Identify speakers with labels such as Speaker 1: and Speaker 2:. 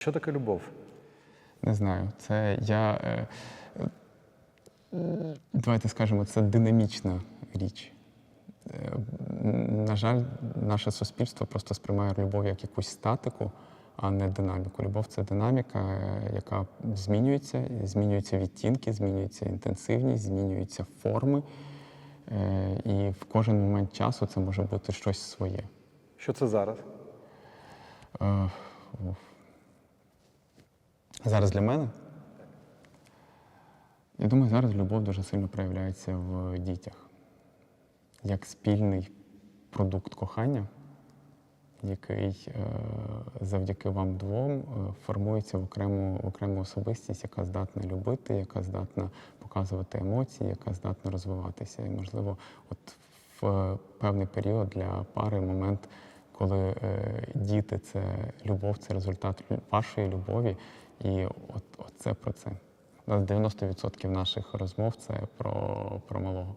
Speaker 1: Що таке любов?
Speaker 2: Не знаю. Це я. Е, е, давайте скажемо, це динамічна річ. Е, на жаль, наше суспільство просто сприймає любов як якусь статику, а не динаміку. Любов це динаміка, е, яка змінюється, змінюються відтінки, змінюється інтенсивність, змінюються форми. Е, і в кожен момент часу це може бути щось своє.
Speaker 1: Що це зараз?
Speaker 2: Е. Зараз для мене. Я думаю, зараз любов дуже сильно проявляється в дітях як спільний продукт кохання, який е, завдяки вам двом е, формується в окрему, в окрему особистість, яка здатна любити, яка здатна показувати емоції, яка здатна розвиватися. І, можливо, от в певний період для пари момент, коли е, діти це любов, це результат вашої любові. І от, от це про це. У нас 90% наших розмов це про, про малого.